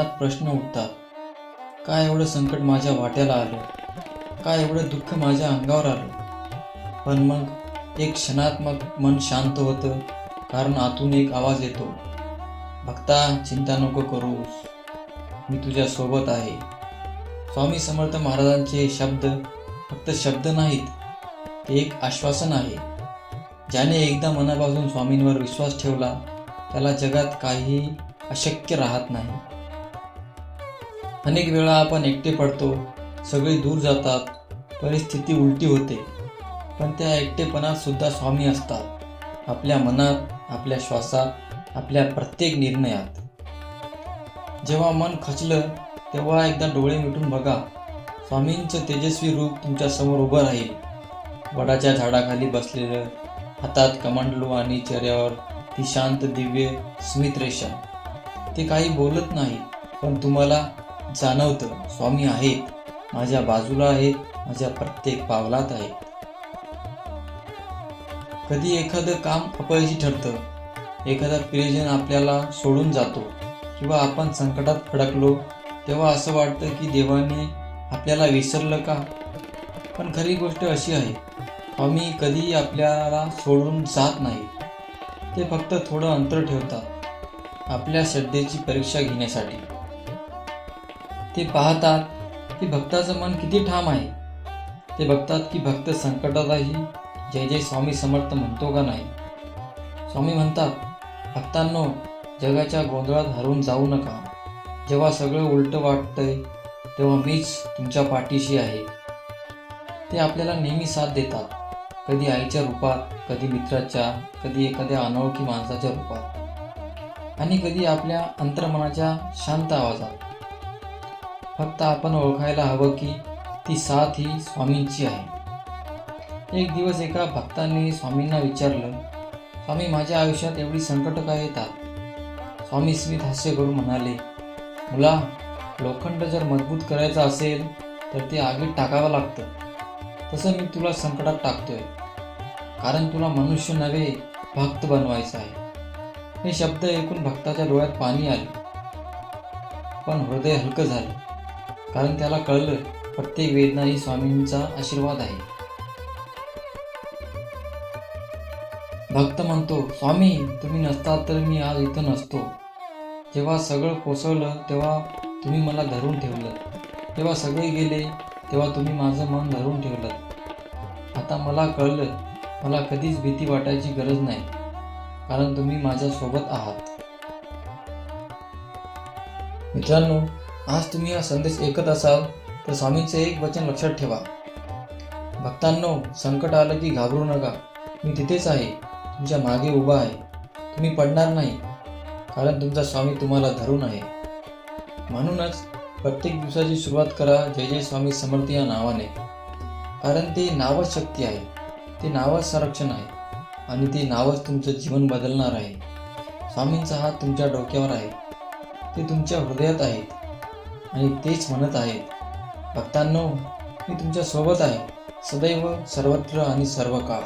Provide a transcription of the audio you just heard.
मनात प्रश्न उठतात. काय एवढं संकट माझ्या वाट्याला आलं? काय एवढं दुःख माझ्या अंगावर आलं? पण मग एक क्षणात मग मन शांत होतं. कारण आतून एक आवाज येतो. भक्ता चिंता नको करूस. मी तुझ्या सोबत आहे. स्वामी समर्थ महाराजांचे शब्द फक्त शब्द नाहीत. ते एक आश्वासन आहे. ज्याने एकदा मनापासून स्वामींवर विश्वास ठेवला त्याला जगात काही अशक्य राहत नाही. अनेक वेळा आपण एकटे पडतो सगळे दूर जातात परिस्थिती उलटी होते. पण त्या एकटेपणात सुद्धा स्वामी असतात आपल्या मनात आपल्या श्वासात आपल्या प्रत्येक निर्णयात. जेव्हा मन खचलं तेव्हा एकदा डोळे मिटून बघा स्वामींचं तेजस्वी रूप तुमच्यासमोर उभं राहील. वडाच्या झाडाखाली बसलेलं हातात कमांडलो आणि चेहऱ्यावर ती शांत दिव्य स्मितरेषा ते काही बोलत नाही पण तुम्हाला जाणवतं. स्वामी आहेत. माझ्या बाजूला आहेत. माझ्या प्रत्येक पावलात आहेत. कधी एखादं काम अपयशी ठरतं. एखादा प्रियजन आपल्याला सोडून जातो किंवा आपण संकटात अडकलो तेव्हा असं वाटतं की देवाने आपल्याला विसरलं का? पण खरी गोष्ट अशी आहे स्वामी कधीही आपल्याला सोडून जात नाही ते फक्त थोडं अंतर ठेवतात आपल्या श्रद्धेची परीक्षा घेण्यासाठी. ते पाहतात की भक्ताचं मन किती ठाम आहे. ते बघतात की भक्त संकटातही जय जय स्वामी समर्थ म्हणतो का नाही. स्वामी म्हणतात भक्तांनो जगाच्या गोंधळात हरवून जाऊ नका. जेव्हा सगळं उलटं वाटतंय तेव्हा मीच तुमच्या पाठीशी आहे. ते आपल्याला नेहमी साथ देतात. कधी आईच्या रूपात कधी मित्राच्या कधी एखाद्या अनोळखी माणसाच्या रूपात. आणि कधी आपल्या अंतर्मनाच्या शांत आवाजात. फक्त आपण ओळखायला हवं की ती साथ ही स्वामींची आहे. एक दिवस एका भक्ताने स्वामींना विचारलं स्वामी माझ्या आयुष्यात एवढी संकट काय येतात? स्वामी स्मित हास्य करून म्हणाले मुला लोखंड जर मजबूत करायचं असेल तर ते आगीत टाकावं लागतं. तसं मी तुला संकटात टाकतोय. कारण तुला मनुष्य नव्हे भक्त बनवायचं आहे. हे शब्द ऐकून भक्ताच्या डोळ्यात पाणी आले. पण हृदय हलकं झालं. कारण त्याला कळलं प्रत्येक वेदना ही स्वामींचा आशीर्वाद आहे. भक्त म्हणतो स्वामी तुम्ही नसता तर मी आज इथं नसतो. जेव्हा सगळं कोसळलं तेव्हा तुम्ही मला धरून ठेवलं. तेव्हा सगळे गेले तेव्हा तुम्ही माझं मन धरून ठेवलं. आता मला कळलं मला कधीच भीती वाटायची गरज नाही कारण तुम्ही माझ्यासोबत आहात. मित्रांनो आज तुम्ही हा संदेश ऐकत असाल तर स्वामींचं एक वचन लक्षात ठेवा. भक्तांनो संकट आलं की घाबरू नका. मी तिथेच आहे तुमच्या मागे उभा आहे. तुम्ही पडणार नाही कारण तुमचा स्वामी तुम्हाला धरून आहे. म्हणूनच प्रत्येक दिवसाची सुरुवात करा जय जय स्वामी समर्थ या नावाने. कारण ते नावच शक्ती आहे ते नावच संरक्षण आहे आणि ते नावच तुमचं जीवन बदलणार आहे. स्वामींचा हात तुमच्या डोक्यावर आहे ते तुमच्या हृदयात आहेत. आणि तेच म्हणत आहेत. भक्तांनो मी तुमच्यासोबत आहे. सदैव सर्वत्र आणि सर्व काळ